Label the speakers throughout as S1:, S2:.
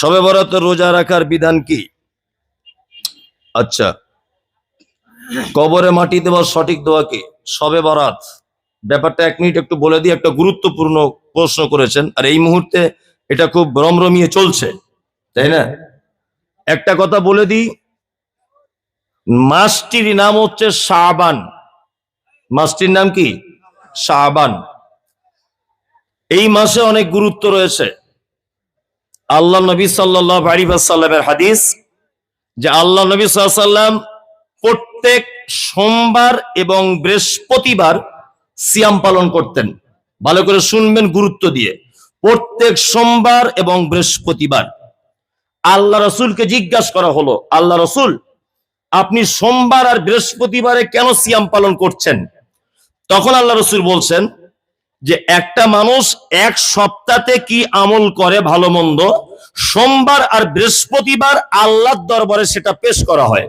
S1: সবে বরাতে রোজা রাখার বিধান কি? আচ্ছা। কবরে মাটি দেওয়ার সঠিক দোয়া কি? সবে বরাত। ব্যাপারটা এক মিনিট একটু বলে দিয়ে একটা গুরুত্বপূর্ণ প্রশ্ন করেছেন, আর এই মুহূর্তে এটা খুব রমরমিয়ে চলছে, তাই না? একটা কথা বলে দিই, মাসটির নাম হচ্ছে শাবান। মাসটির নাম কি? শাবান। এই মাসে অনেক গুরুত্ব রয়েছে। আল্লাহ নবী আলিবাসাল্লামের হাদিস যে আল্লাহ নবী সাল্লাম প্রত্যেক সোমবার এবং বৃহস্পতিবার সিয়াম পালন করতেন। ভালো করে শুনবেন গুরুত্ব দিয়ে। প্রত্যেক সোমবার এবং বৃহস্পতিবার। আল্লাহ রসুলকে জিজ্ঞাসা করা হলো, আল্লাহ রসুল, আপনি সোমবার আর বৃহস্পতিবারে কেন সিয়াম পালন করছেন? তখন আল্লাহ রসুল বলছেন যে, একটা মানুষ এক সপ্তাহে কি আমল করে ভালো মন্দ? সোমবার আর বৃহস্পতিবার আল্লাহর দরবারে সেটা পেশ করা হয়।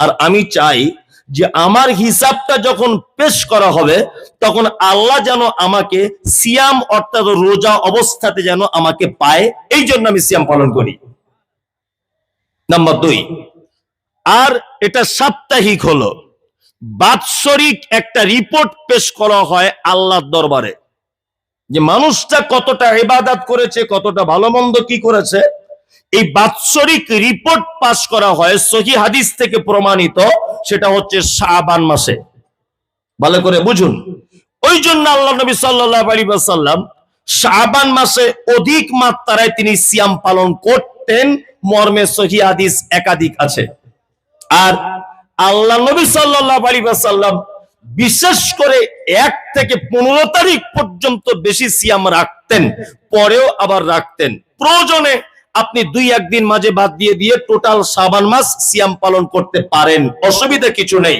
S1: আর আমি চাই যে আমার হিসাবটা যখন পেশ করা হবে, তখন আল্লাহ যেন আমাকে সিয়াম অর্থাৎ রোজা অবস্থাতে যেন আমাকে পায়, এই জন্য আমি সিয়াম পালন করি। নাম্বার দুই, আর এটা সাপ্তাহিক হলো। বাৎসরিক একটা রিপোর্ট পেশ করা হয় আল্লাহর দরবারে। যে মানুষটা কতটা ইবাদত করেছে, কতটা ভালো মন্দ কি করেছে, এই বাৎসরিক রিপোর্ট পাশ করা হয়, সহি হাদিস থেকে প্রমাণিত, সেটা হচ্ছে শাবান মাসে। ভালো করে বুঝুন। ওই জন্য আল্লাহ নবী সাল্লাম শাবান মাসে অধিক মাত্রায় তিনি সিয়াম পালন করতেন, মর্মে সহি হাদিস একাধিক আছে। আর আল্লাহ নবী সাল্লাহ আলী সাল্লাম বিশেষ করে এক থেকে পনেরো তারিখ পর্যন্ত বেশি সিয়াম রাখতেন, পরেও আবার রাখতেন। প্রয়োজনে আপনি দুই একদিন মাঝে বাদ দিয়ে দিয়ে টোটাল সাবান মাস সিয়াম পালন করতে পারেন, অসুবিধা কিছু নেই।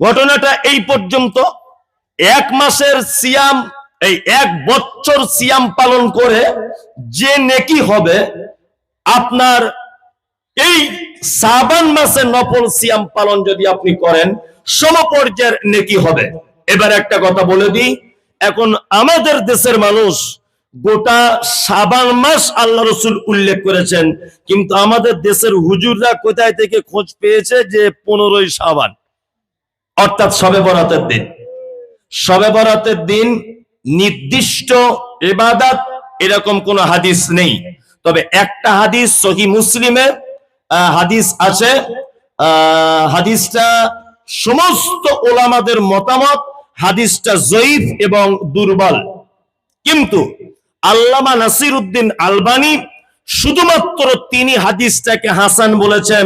S1: ঘটনাটা এই পর্যন্ত, এক মাসের সিয়াম, এই এক বছর সিয়াম পালন করে যে নেকি হবে, আপনার এই সাবান মাসে নফল সিয়াম পালন যদি আপনি করেন সমপর্যায়ের নেকি হবে। এবার একটা কথা বলে দিই এখন আমাদের দেশের মানুষ গোটা সাবান মাস আল্লাহ রসুল উল্লেখ করেছেন কিন্তু আমাদের দেশের হুজুররা কোথায় থেকে খোঁজ পেয়েছে যে পনেরোই সাবান? অর্থাৎ সবে বরাতের দিন। সবে বরাতের দিন নির্দিষ্ট এবাদাত এরকম কোন হাদিস নেই। তবে একটা হাদিস সহি মুসলিমে হাদিস আছে আহ, হাদিসটা সমস্ত ওলামাদের মতামত হাদিসটা জয়ীফ এবং দুর্বল। কিন্তু আল্লামা নাসির উদ্দিন আলবানি শুধুমাত্র তিনি হাদিসটাকে হাসান বলেছেন,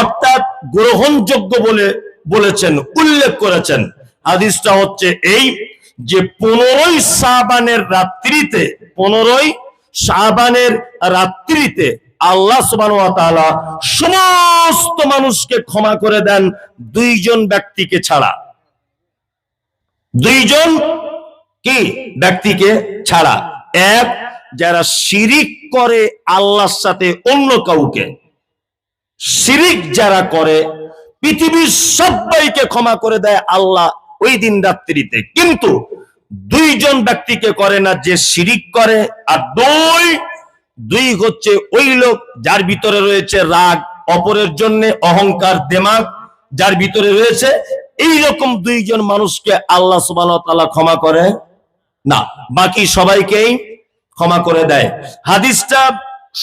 S1: অর্থাৎ গ্রহণযোগ্য বলে বলেছেন, উল্লেখ করেছেন। হাদিসটা হচ্ছে এই যে পনেরোই সাবানের রাত্রিতে, পনেরোই সাবানের রাত্রিতে আল্লাহ সমস্ত মানুষকে ক্ষমা করে দেন দুইজন ব্যক্তিকে ছাড়া। দুইজন কি ব্যক্তিকে ছাড়া? এক, যারা শিরিক করে আল্লাহর সাথে অন্য কাউকে। শিরিক যারা করে, পৃথিবীর সবাইকে ক্ষমা করে দেয় আল্লাহ ওই দিন রাত্রিতে। কিন্তু দুইজন ব্যক্তিকে করে না যে শিরিক করে, আর দুই দুই হচ্ছে ওই লোক যার ভিতরে রয়েছে রাগ, অপরের জন্য অহংকার দেমাগ যার ভিতরে রয়েছে, এই রকম দুইজন মানুষকে আল্লাহ সুবাহ ক্ষমা করে। না, বাকি সবাইকেই ক্ষমা করে দেয়। হাদিসটা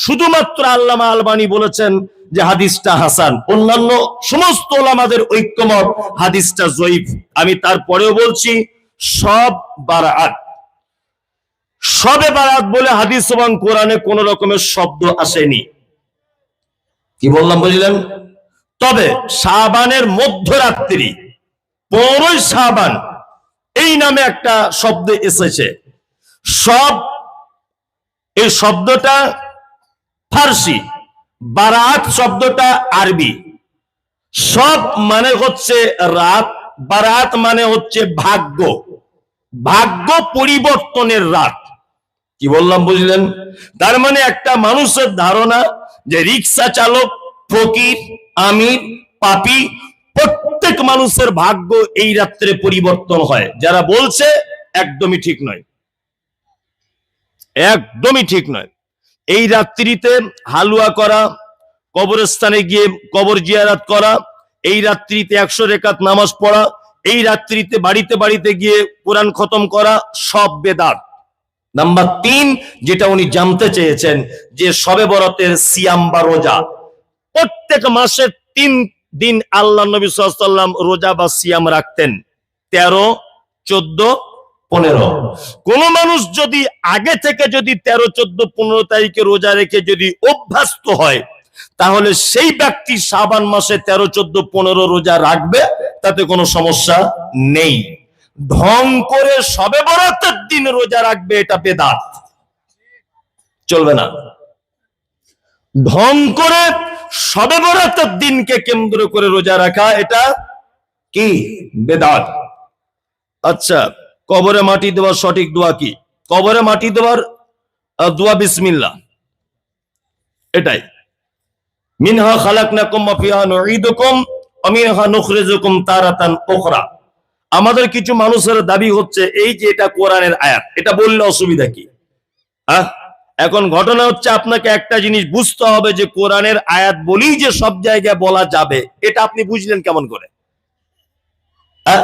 S1: শুধুমাত্র আল্লামা আলবানি বলেছেন যে হাদিসটা হাসান। অন্যান্য সমস্ত ওলামাদের ঐক্যমত হাদিসটা জয়ীফ। আমি তারপরেও বলছি, সব বারাত সবে বারাত বলে হাদিস এবং কোরআনে কোন রকমের শব্দ আসেনি। কি বললাম বুঝলেন? তবে শাবানের মধ্যরাত্রি পনেরোই শাবান এই নামে একটা শব্দ এসেছে। সব এই শব্দটা ফার্সি বারাত শব্দটা আরবি। সব মানে হচ্ছে রাত বারাত মানে হচ্ছে ভাগ্য। ভাগ্য পরিবর্তনের রাত। কি বললাম বুঝলেন? তার মানে একটা মানুষের ধারণা যে রিক্সা চালক, ফকির, আমির, পাপি, প্রত্যেক মানুষের ভাগ্য এই রাত্রে পরিবর্তন হয়। যারা বলছে, একদমই ঠিক নয়। একদমই ঠিক নয়। এই রাত্রিতে হালুয়া করা, কবরস্থানে গিয়ে কবর জিয়ারাত করা, এই রাত্রিতে একশো রেখাত নামাজ পড়া, এই রাত্রিতে বাড়িতে বাড়িতে গিয়ে কোরআন খতম করা, সব বেদাত। নাম্বার তিন, যেটা উনি জানতে চেয়েছেন, যে সবে বরতের সিয়াম বা রোজা। প্রত্যেক মাসের তিন দিন আল্লাহ নবী সাল্লাম রোজা বা সিয়াম রাখতেন। তেরো, চোদ্দ, পনেরো। কোন মানুষ যদি আগে থেকে যদি তেরো, চোদ্দ, পনেরো তারিখে রোজা রেখে যদি অভ্যস্ত হয়, তাহলে সেই ব্যক্তি সাবান মাসে তেরো, চোদ্দ, পনেরো রোজা রাখবে, তাতে কোনো সমস্যা নেই। ঢং করে সবে বরাতের দিন রোজা রাখবে, এটা বেদাত। চলবে না। ঢং করে সবে বরাতের দিনকে কেন্দ্র করে রোজা রাখা, এটা কি? বেদাত। আচ্ছা কবরে মাটি দেওয়ার সঠিক দোয়া কি? কবরে মাটি দেওয়ার দোয়া বিসমিল্লাহ। এটাই। মিনহা খালাক ওয়া ফিহা নুঈদুকুম ওয়া মিনহা নুখরিজুকুম তারাতান উখরা। আমাদের কিছু মানুষের দাবি হচ্ছে এই যে এটা কোরআনের আয়াত, এটা বললে অসুবিধা কি? হ্যাঁ? এখন ঘটনা হচ্ছে আপনাকে একটা জিনিস বুঝতে হবে যে কোরআনের আয়াত বলেই যে সব জায়গায় বলা যাবে, এটা আপনি বুঝলেন কেমন করে? হ্যাঁ?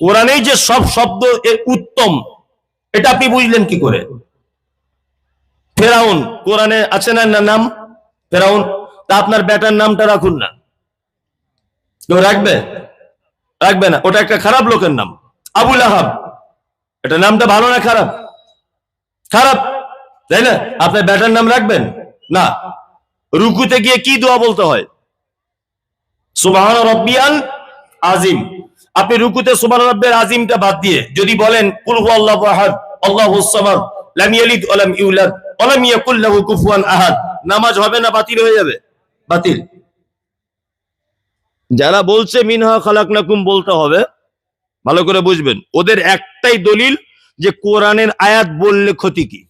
S1: কোরআনেই যে সব শব্দ উত্তম, এটা আপনি বুঝলেন কি করে? ফেরাউন, কোরআনে আছে না না নাম? ফেরাউন, তা আপনার বেটার নামটা রাখুন না। কেউ রাখবে? রাখবে না। ওটা একটা খারাপ লোকের নাম। আবুল আহাব এটা নামটা ভালো না খারাপ? খারাপ। তাই না? আপনার ব্যাটার নাম রাখবেন? না। রুকুতে গিয়ে কি দোয়া বলতে হয়? সুবহান রব্বিয়াল আজিম। আপনি রুকুতে সুবহান রব্বিয়াল আজিমটা বাদ দিয়ে যদি বলেন, কুল হুয়াল্লাহু আহাদ, আল্লাহুস সামাদ, লাম ইয়ালিদ ওয়া লাম ইউলাদ, ওয়া লাম ইয়াকুল লাহু কুফুয়ান আহাদ। নামাজ হবে না বাতিল হয়ে যাবে? বাতিল। যারা বলছে, মিনহা খালাকনাকুম বলতে হবে, ভালো করে বুঝবেন, ওদের একটাই দলিল যে কোরআনের আয়াত বললে ক্ষতি কি।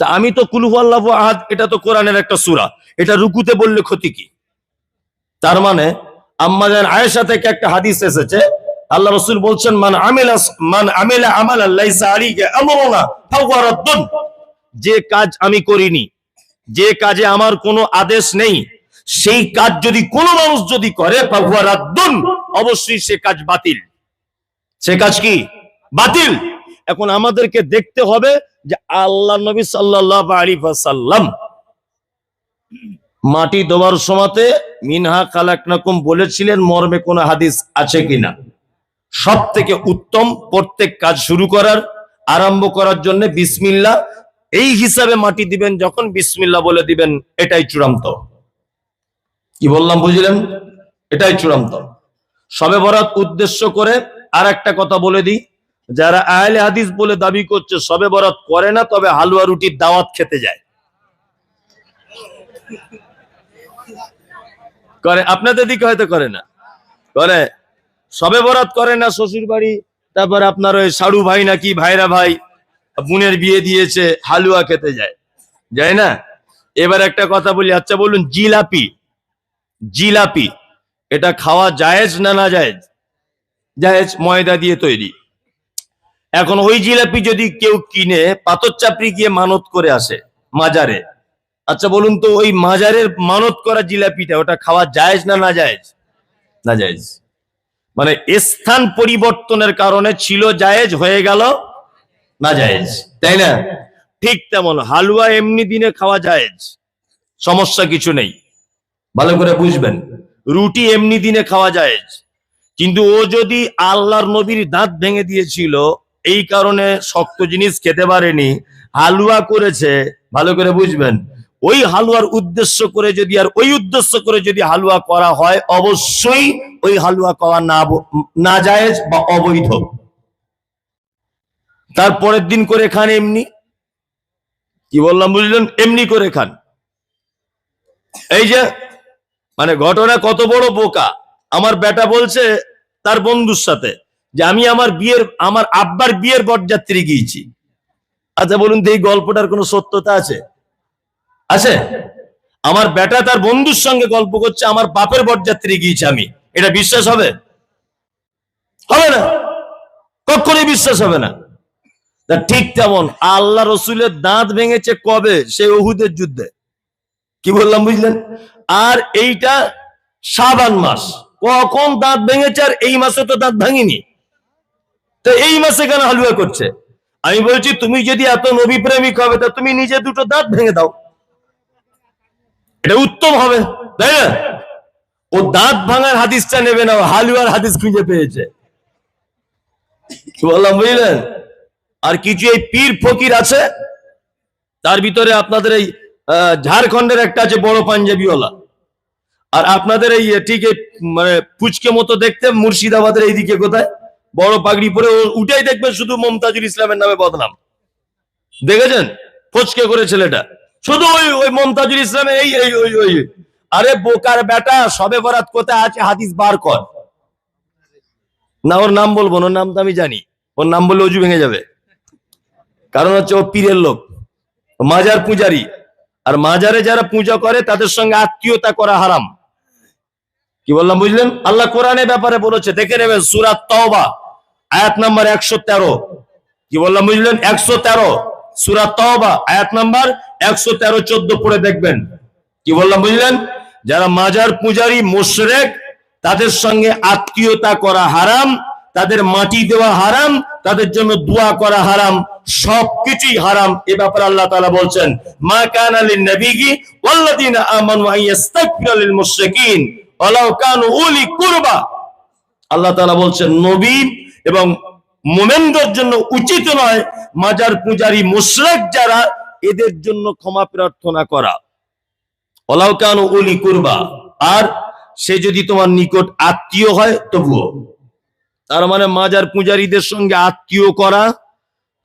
S1: তা আমি তো কুলহু আল্লাহ আহাদ, এটা তো কোরআনের একটা সূরা, এটা রুকুতে বললে ক্ষতি কি? তার মানে আম্মাজান আয়েশা থেকে একটা হাদিস এসেছে, আল্লাহ রসুল বলছেন, মান আমেলা মান আমেলা আমাল রাদ্দুন যে কাজ আমি করিনি, যে কাজে আমার কোনো আদেশ নেই সেই কাজ যদি কোনো মানুষ যদি করে অবশ্যই সে কাজ বাতিল। সে কাজ কি? বাতিল। এখন আমাদেরকে দেখতে হবে যে আল্লাহ নবী সাল্লাল্লাহু আলাইহি ওয়াসাল্লাম মাটি দেওয়ার সময়তে, মিনহা খালাকনাকুম বলেছিলেন, মর্মে কোন হাদিস আছে কিনা? সব থেকে উত্তম প্রত্যেক কাজ শুরু করার, আরম্ভ করার জন্য বিসমিল্লাহ। এই হিসাবে মাটি দিবেন যখন বিসমিল্লাহ বলে দিবেন, এটাই চূড়ান্ত। কি বললাম, বুঝলেন? এটাই চূড়ান্ত। সবে বরাত উদ্দেশ্য করে আর একটা কথা বলে দিই। যারা আহলে হাদিস বলে দাবি করছে, সবে বরাত করে না, তবে হালুয়া রুটির দাওয়াত খেতে যায়। করে, আপনাদের দিকে হয়তো করে না। করে, সবে বরাত করে না শ্বশুর বাড়ি তারপর আপনার ওই সাড়ু ভাই নাকি, ভাইরা ভাই, বোনের বিয়ে দিয়েছে, হালুয়া খেতে যায়। যায় না? এবার একটা কথা বলি আচ্ছা বলুন, জিলাপি। জিলাপি। এটা খাওয়া জায়েজ না না জায়েজ? জায়েজ ময়দা দিয়ে তৈরি। এখন ওই জিলাপি যদি কেউ কিনে, পাথর চাপড়ি গিয়ে মানত করে আসে মাজারে। আচ্ছা বলুন তো, ওই মাজারের মানত করা জিলাপিটা, ওটা খাওয়া জায়েজ না না জায়েজ? না জায়েজ। মানে স্থান পরিবর্তনের কারণে ছিল জায়েজ, হয়ে গেল না জায়েজ। তাই না? ঠিক তেমন, হালুয়া এমনি দিনে খাওয়া জায়েজ। সমস্যা কিছু নেই। ভালো করে বুঝবেন। রুটি এমনি দিনে খাওয়া জায়েজ। কিন্তু ও যদি আল্লাহর নবীর দাঁত ভেঙে দিয়েছিল, এই কারণে শক্ত জিনিস খেতে পারেনি, হালুয়া করেছে, ভালো করে বুঝবেন। ওই হালুয়ার উদ্দেশ্য করে যদি আর ওই উদ্দেশ্য করে যদি হালুয়া করা হয়, অবশ্যই ওই হালুয়া করা না না জায়েজ বা অবৈধ। তারপরের দিন করে খান এমনি। কি বললাম বুঝলেন? এমনি করে খান। এই যে মানে ঘটনা কত বড় বোকা। আমার বেটা বলছে তার বন্ধুর সাথে যে আমি আমার বিয়ের, আমার আব্বার বিয়ের বরযাত্রী গিয়েছি। আচ্ছা বলুন তো এই গল্পটার কোনো সত্যতা আছে? আছে? আমার বেটা তার বন্ধুর সঙ্গে গল্প করছে, আমার বাপের বরযাত্রী গিয়েছে আমি। এটা বিশ্বাস হবে? হবে না। কখনোই বিশ্বাস হবে না। ঠিক তেমন, আল্লাহ রসুলের দাঁত ভেঙেছে কবে? সে ওহুদের যুদ্ধে। কি বললাম বুঝলেন? আর এইটা সাবান মাস। কখন দাঁত ভেঙেছে আর এই মাসে তো দাঁত ভাঙিনি। তো এই মাসে কেন হালুয়া করছে? আমি বলছি, তুমি যদি এত নবী প্রেমিক হবে, তা তুমি নিজে দুটো দাঁত ভেঙে দাও। এটা উত্তম হবে, তাই না? ও দাঁত ভাঙার হাদিসটা নেবে না হালুয়ার হাদিস খুঁজে পেয়েছে। বললাম বুঝলেন? আর কিছু এই পীর ফকির আছে, তার ভিতরে আপনাদের এই ঝাড়খণ্ডের একটা আছে বড় পাঞ্জাবিওয়ালা। আর আপনাদের এই ঠিক এই মানে পুচকে মতো দেখতে, মুর্শিদাবাদের এইদিকে কোথায়? বড় পাগড়ি পরে উঠেই দেখবেন শুধু মমতাজুল ইসলামের নামে বদনাম। দেখেছেন? ফচকে করে ছেলেটা। শুধু ওই ওই মমতাজুল ইসলামের এই এই, ওই ওই। আরে, বোকার বেটা, সবে বরাত কোথায় আছে, হাদিস বার কর। না, ওর নাম বলব ওর নাম তো আমি জানি। ওর নাম বললে অজু ভেঙে যাবে। কারণ হচ্ছে ও পীরের লোক। মাজার পূজারি। আর মাজারে যারা পূজা করে, তাদের সঙ্গে আত্মীয়তা করা হারাম। কি বললাম, বুঝলেন? আল্লাহ কোরআনের ব্যাপারে বলেছে, দেখে নেবেন সুরাত তওবা, আয়াত নাম্বার একশো তেরো। কি বললাম, বুঝলেন? একশো তেরো সুরাত তওবা, আয়াত নাম্বার একশো তেরো, চোদ্দ পড়ে দেখবেন। কি বললাম, বুঝলেন? যারা মাজার পূজারি, মোশরেক, তাদের সঙ্গে আত্মীয়তা করা হারাম। তাদের মাটি দেওয়া হারাম, তাদের জন্য দোয়া করা হারাম, সবকিছুই হারাম। এ ব্যাপারে আল্লাহ তাআলা বলছেন, মা কান লিন নবিয়্যি ওয়াল্লাযিনা আমানু আন ইস্তাগফিরা লিল মুশরিকিন ওয়ালাউ আল্লাহ তাআলা বলছেন, নবী এবং মোমেনদের জন্য উচিত নয় মাজার পূজারি মুশরিক যারা এদের জন্য ক্ষমা প্রার্থনা করা। ওলাও কানু উলি কুরবা। আর সে যদি তোমার নিকট আত্মীয় হয়, তবুও। তার মানে মাজার পূজারীদের সঙ্গে আত্মীয় করা,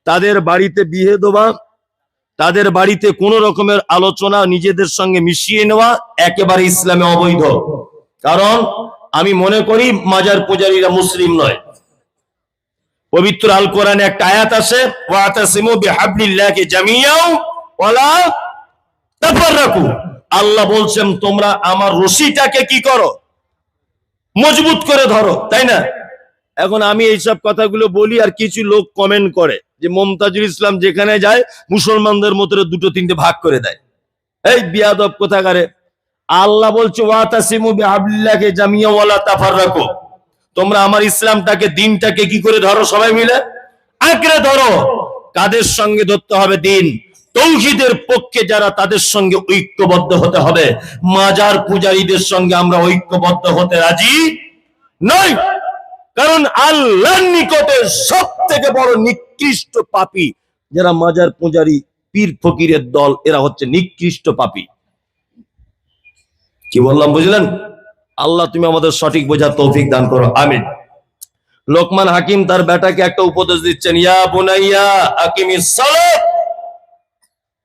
S1: তাদের বাড়িতে বিয়ে দেওয়া, তাদের বাড়িতে কোন রকমের আলোচনা নিজেদের সঙ্গে মিশিয়ে নেওয়া একেবারে ইসলামে অবৈধ। কারণ আমি মনে করি মাজার পূজারীরা মুসলিম নয়। পবিত্র আল কোরআনে একটা আয়াত আছে আল্লাহ বলছেন, তোমরা আমার রশিটাকে কি করো? মজবুত করে ধরো। তাই না? এখন আমি এইসব কথাগুলো বলি আর কিছু লোক কমেন্ট করে যে মমতাজুল ইসলাম যেখানে যায়, মুসলমানদের মধ্যে দুটো তিনটে ভাগ করে দেয়। এই বিয়াদব কোথাকারে? আল্লাহ বলছে তোমরা আমার ইসলামটাকে, দিনটাকে কি করে ধরো সবাই মিলে? আঁকড়ে ধরো। কাদের সঙ্গে ধরতে হবে দিন? তৌহিদের পক্ষে যারা তাদের সঙ্গে ঐক্যবদ্ধ হতে হবে। মাজার পূজারীদের সঙ্গে আমরা ঐক্যবদ্ধ হতে রাজি নই। কারণ আল্লাহর নিকটে সব থেকে বড় নিকৃষ্ট পাপী যারা মাজার পূজারী, পীর ফকিরের দল, এরা হচ্ছে নিকৃষ্ট পাপী। কি বললাম, বুঝলেন? আল্লাহ তুমি আমাদের সঠিক বোঝার তৌফিক দান করো, আমিন। লোকমান হাকিম তার বেটাকে একটা উপদেশ দিচ্ছেন, ইয়া বুনাইয়া হাকিমিস সালাত।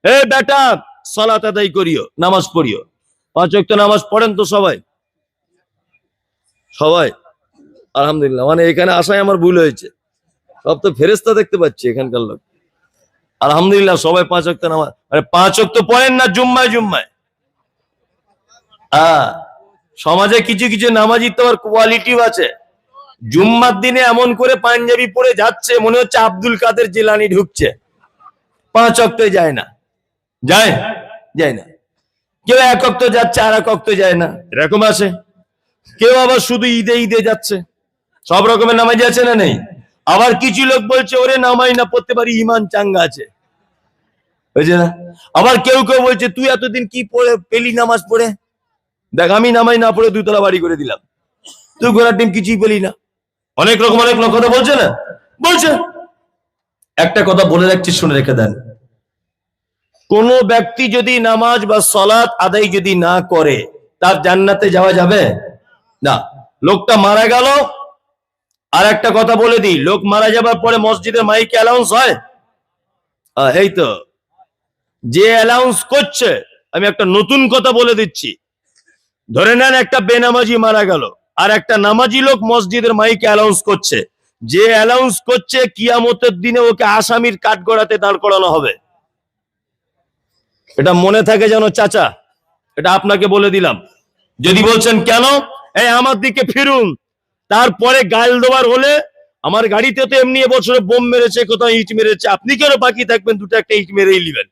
S1: হে বেটা, সালাত আদায় করিও, নামাজ পড়িও। পাঁচ ওয়াক্ত নামাজ পড়েন তো সবাই? সবাই? আলহামদুলিল্লাহ। মানে এখানে আসায় আমার ভুল হয়েছে। সব তো ফেরেস্তা দেখতে পাচ্ছি এখানকার লোক। আলহামদুলিল্লাহ সবাই পাঁচ ওয়াক্ত নামাজ আরে পাঁচ ওয়াক্ত পড়েন না জুম্মায় জুম্মায়। হ্যাঁ সমাজে কিছু কিছু নামাজি তো কোয়ালিটিও আছে। জুম্মার দিনে এমন করে পাঞ্জাবি পরে যাচ্ছে, মনে হচ্ছে আব্দুল কাদের জেলানি ঢুকছে। পাঁচ অক্ত যায় না। যায়? যায় না। কেউ এক অক্ত যাচ্ছে আর এক অক্ত যায় না। এরকম আছে। কেউ আবার শুধু ঈদে ঈদে যাচ্ছে। সব রকমের নামাজ আছে না নেই? আবার কিছু লোক বলছে, ওরে নামাই না পড়তে পারি ইমান চাঙ্গা আছে। বুঝছে না? আবার কেউ কেউ বলছে, তুই এতদিন কি পড়ে, পেলি নামাজ পড়ে? দেখ, আমি নামাই না পড়ে দুতলা বাড়ি করে দিলাম। তুই ঘোড়ার টিম কিছুই পেলি না। অনেক রকম, অনেক লোক কথা বলছে না? বলছে। একটা কথা বলে রাখছি, শুনে রেখে দেন। কোন ব্যক্তি যদি নামাজ বা সলাৎ আদায় যদি না করে, তার জান্নাতে যাওয়া যাবে? না। লোকটা মারা গেল আর একটা কথা বলে দিই, লোক মারা যাবার পরে মসজিদে মাইকে অ্যালাউন্স হয়? এই তো। যে অ্যালাউন্স করছে, আমি একটা নতুন কথা বলে দিচ্ছি। ধরে নেন একটা বেনামাজি মারা গেল, আর একটা নামাজি লোক মসজিদের মাইকে অ্যালাউন্স করছে। যে অ্যালাউন্স করছে, কিয়ামতের দিনে ওকে আসামির কাঠগড়াতে দাঁড় করানো হবে। এটা মনে থাকে যেন চাচা, এটা আপনাকে বলে দিলাম। যদি বলছেন কেন, এই আমার দিকে ফিরুন। তারপরে গাল দেওয়ার হলে আমার গাড়িতে তো এমনি এবছরে বোম মেরেছে, কোথাও ইট মেরেছে। আপনি কেন বাকি থাকবেন? দুটো একটা ইট মেরেই নিবেন।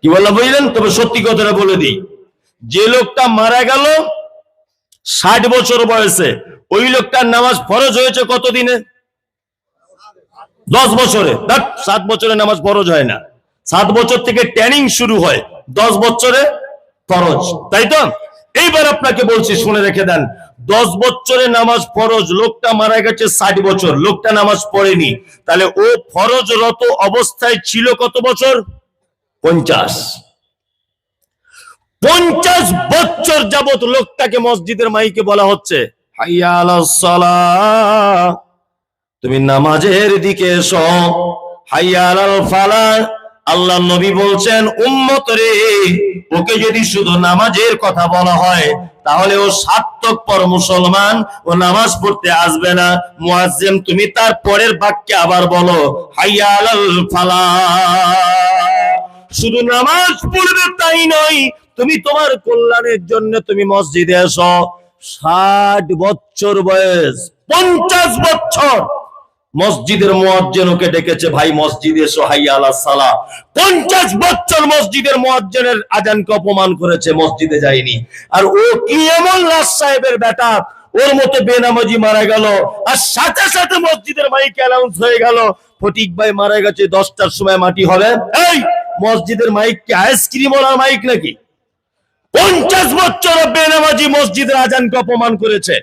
S1: কি বললাম, বুঝলেন? তবে সত্যি কথাটা বলে দিই। যে লোকটা মারা গেল ষাট বছর বয়সে, ওই লোকটার নামাজ ফরজ হয়েছে কত দিনে দশ বছরে। সাত বছরে নামাজ ফরজ হয় না। সাত বছর থেকে ট্যানিং শুরু হয়। দশ বছরে ফরজ। তাই তো? এইবার আপনাকে বলছি, শুনে রেখে দেন। দশ বছরে নামাজ ফরজ, লোকটা মারা গেছে ষাট বছর, লোকটা নামাজ পড়েনি। তাহলে ও ফরজরত অবস্থায় ছিল কত বছর? পঞ্চাশ। পঞ্চাশ বছর যাবত লোকটাকে মসজিদের মাইকে বলা হচ্ছে। তুমি নামাজের দিকে এসো। হাইয়া আলাল ফালাহ আল্লাহ নবী বলছেন, উম্মত রে, ওকে যদি শুধু নামাজের কথা বলা হয়, তাহলে ও সার্থক পর মুসলমান, ও নামাজ পড়তে আসবে না। মুয়াজ্জিম, তুমি তার পরের বাক্যে আবার বলো হাইয়া আলাল ফালাহ শুধু নামাজ পড়বে তাই নয়, তুমি তোমার কল্যাণের জন্য তুমি মসজিদে এসো। ষাট বছর বয়স, পঞ্চাশ বছর। মসজিদের মুয়াজ্জিন ওকে ডেকেছে ভাই মসজিদে এসো হাইয়া আলা সালা পঞ্চাশ বছর মসজিদের মুয়াজ্জিনের আজানকে অপমান করেছে, মসজিদে যায়নি। আর ও কি এমন লাশ সাহেবের বেটা? ওর মতো বেনামাজি মারা গেল, আর সাথে সাথে মসজিদের মাইক অ্যানাউন্স হয়ে গেল। ফটিক ভাই মারা গেছে, দশটার সময় মাটি হবে। এই, মসজিদের মাইক কি আইসক্রিম ওলার মাইক নাকি? পঞ্চাশ বছর বেনামাজি মসজিদের আজানকে অপমান করেছে।